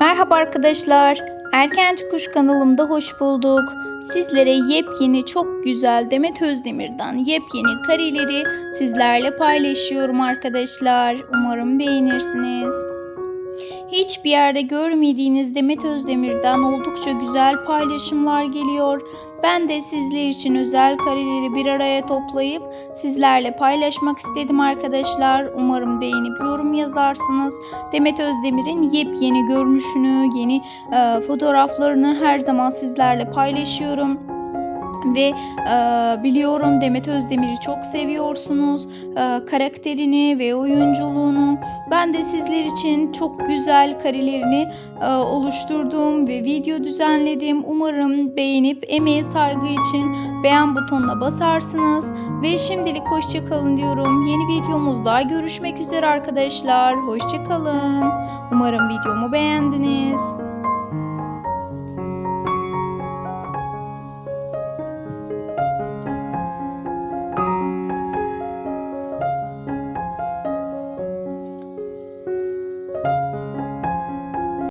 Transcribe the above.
Merhaba arkadaşlar. Erkenci Kuş kanalımda hoş bulduk. Sizlere yepyeni çok güzel Demet Özdemir'den yepyeni kareleri sizlerle paylaşıyorum arkadaşlar. Umarım beğenirsiniz. Hiçbir yerde görmediğiniz Demet Özdemir'den oldukça güzel paylaşımlar geliyor. Ben de sizler için özel kareleri bir araya toplayıp sizlerle paylaşmak istedim arkadaşlar. Umarım beğenip yorum yazarsınız. Demet Özdemir'in yepyeni görünüşünü, yeni e, fotoğraflarını her zaman sizlerle paylaşıyorum. Ve e, biliyorum Demet Özdemir'i çok seviyorsunuz. E, karakterini ve oyunculuğunu. Ben de sizler için çok güzel karelerini e, oluşturdum ve video düzenledim. Umarım beğenip emeğe saygı için beğen butonuna basarsınız. Ve şimdilik hoşçakalın diyorum. Yeni videomuzda görüşmek üzere arkadaşlar. Hoşçakalın. Umarım videomu beğendiniz.